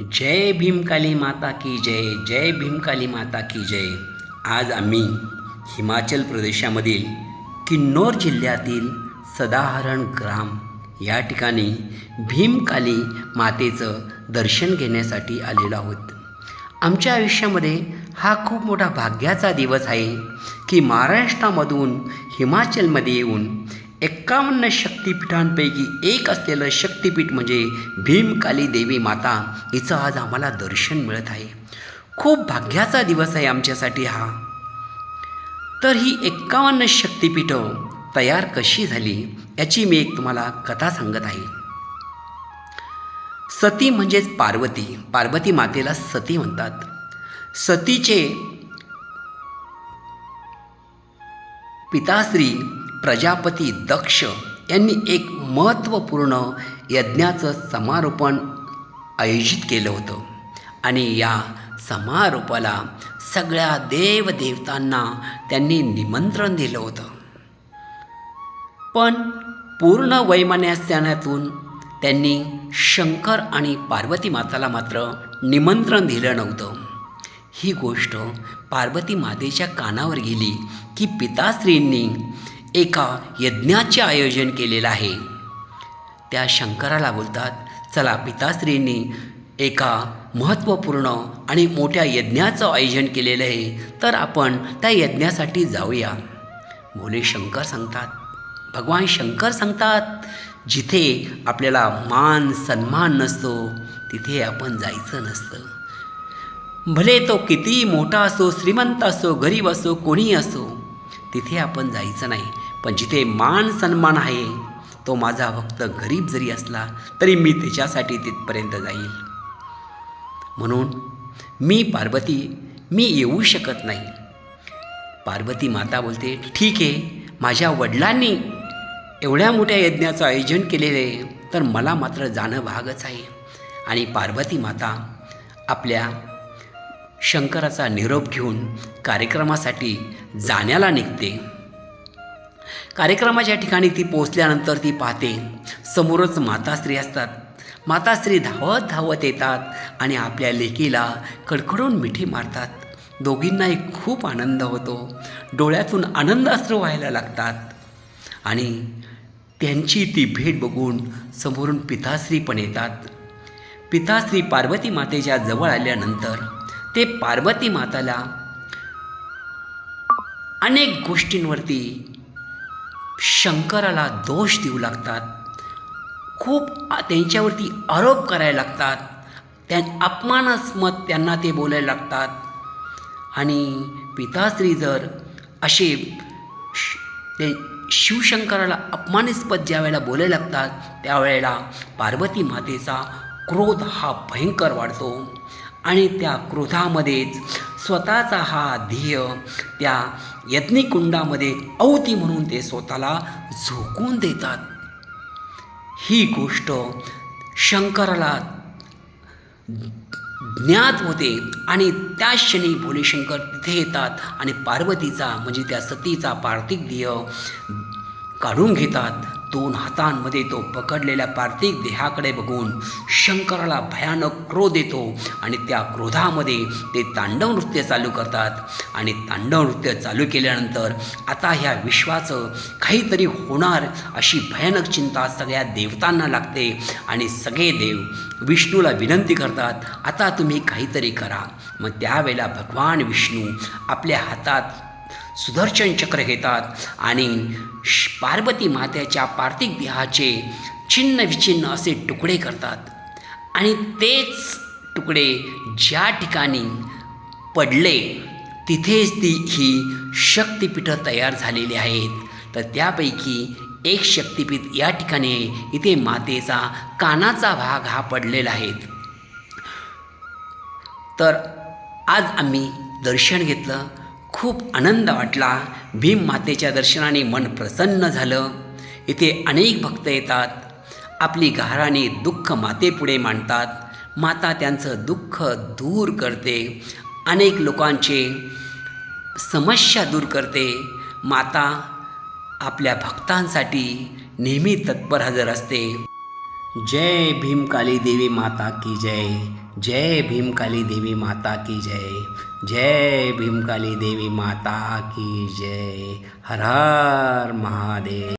जय भीमकाली माता की जय जय भीमकाली माता की जय. आज आम्ही हिमाचल प्रदेशामधील किन्नौर जिल्ह्यातील सदाहरण ग्राम या ठिकाणी भीमकाली मातेचं दर्शन घेण्यासाठी आलेलो आहोत. आमच्या आयुष्यामध्ये हा खूप मोठा भाग्याचा दिवस आहे की महाराष्ट्रामधून हिमाचलमध्ये येऊन एक्कावन्न शक्तिपीठांपैकी एक असलेलं शक्तिपीठ म्हणजे भीमकाली देवी माता. हिचं आज आम्हाला दर्शन मिळत आहे. खूप भाग्याचा दिवस आहे आमच्यासाठी हा. तर ही एक्कावन्न शक्तिपीठं तयार कशी झाली याची मी एक तुम्हाला कथा सांगत आहे. सती म्हणजेच पार्वती. पार्वती मातेला सती म्हणतात. सतीचे पिताश्री प्रजापती दक्ष यांनी एक महत्त्वपूर्ण यज्ञाचं समारोपण आयोजित केलं होतं. आणि या समारोपाला सगळ्या देवदेवतांना त्यांनी निमंत्रण दिलं होतं. पण पूर्ण वैमान्यास्यानातून त्यांनी शंकर आणि पार्वती माताला मात्र निमंत्रण दिलं नव्हतं. ही गोष्ट पार्वती मातेच्या कानावर गेली की पिताश्रींनी एका यज्ञाचे आयोजन केलेलं आहे. त्या शंकराला बोलतात चला पिताश्रींनी एका महत्त्वपूर्ण आणि मोठ्या यज्ञाचं आयोजन केलेलं आहे तर आपण त्या यज्ञासाठी जाऊया. भोले शंकर सांगतात भगवान शंकर सांगतात जिथे आपल्याला मान सन्मान नसतो तिथे आपण जायचं नसतं. भले तो किती मोठा असो श्रीमंत असो गरीब असो कोणीही असो तिथे आपण जायचं नाही. पण जिथे मान सन्मान आहे तो माझा भक्त गरीब जरी असला तरी मी त्याच्यासाठी तिथपर्यंत जाईल. म्हणून मी पार्वती मी येऊ शकत नाही. पार्वती माता बोलते ठीक आहे माझ्या वडिलांनी एवढ्या मोठ्या यज्ञाचं आयोजन केलेलं आहे तर मला मात्र जाणं भागच आहे. आणि पार्वती माता आपल्या शंकराचा निरोप घेऊन कार्यक्रमासाठी जाण्याला निघते. कार्यक्रमाच्या ठिकाणी ती पोचल्यानंतर ती पाहते. समोरच माताश्री असतात. माताश्री धावत धावत येतात आणि आपल्या लेकीला कडकडून मिठी मारतात. दोघींनाही खूप आनंद होतो. डोळ्यातून आनंद अश्रू व्हायला लागतात. आणि त्यांची ती भेट बघून समोरून पिताश्री पण येतात. पिताश्री पार्वती मातेच्या जवळ आल्यानंतर ते पार्वती माताला अनेक गोष्टींवरती शंकराला दोष देऊ लागतात. खूप त्यांच्यावरती आरोप करायला लागतात. त्या अपमानास्मत त्यांना ते बोलायला लागतात. आणि पिताश्री जर असे ते शिवशंकराला अपमानास्पद ज्या वेळेला बोलायला लागतात त्यावेळेला पार्वती मातेचा क्रोध हा भयंकर वाढतो. आणि त्या क्रोधामध्येच स्वतःचा हा ध्येय त्या यज्ञकुंडामध्ये अवती म्हणून ते स्वतःला झोकून देतात. ही गोष्ट शंकराला ज्ञात होते आणि त्या क्षणी भोलेशंकर तिथे येतात आणि पार्वतीचा म्हणजे त्या सतीचा पार्थिक देह काढून घेतात. दोन हातांमध्ये तो पकडलेल्या पार्थिव देहाकडे बघून शंकराला भयानक क्रोध येतो आणि त्या क्रोधामध्ये ते तांडव नृत्य चालू करतात. आणि तांडव नृत्य चालू केल्यानंतर आता ह्या विश्वाचं काहीतरी होणार अशी भयानक चिंता सगळ्या देवतांना लागते आणि सगळे देव विष्णूला विनंती करतात आता तुम्ही काहीतरी करा. मग त्यावेळेला भगवान विष्णू आपल्या हातात सुदर्शन चक्र घेतात आणि श- पार्वती मातेच्या पार्थिव देहाचे छिन्न विछिन्न असे तुकडे करतात. आणि तेच तुकडे ज्या ठिकाणी पडले तिथेच ती ही शक्तिपीठं तयार झालेली आहेत. तर त्यापैकी एक शक्तिपीठ या ठिकाणी आहे. इथे मातेचा कानाचा भाग हा पडलेला आहे. तर आज आम्ही दर्शन घेतलं. खूप आनंद वाटला. भीम मातेच्या दर्शनाने मन प्रसन्न झालं. इथे अनेक भक्त येतात. आपली गाराणी दुःख मातेपुढे मांडतात. माता त्यांचं दुःख दूर करते. अनेक लोकांचे समस्या दूर करते. माता आपल्या भक्तांसाठी नेहमी तत्पर हजर असते. जय भीम काली देवी माता की जय। जय भीम काली देवी माता की जय। जय भीम काली देवी माता की जय। हर हर महादेव।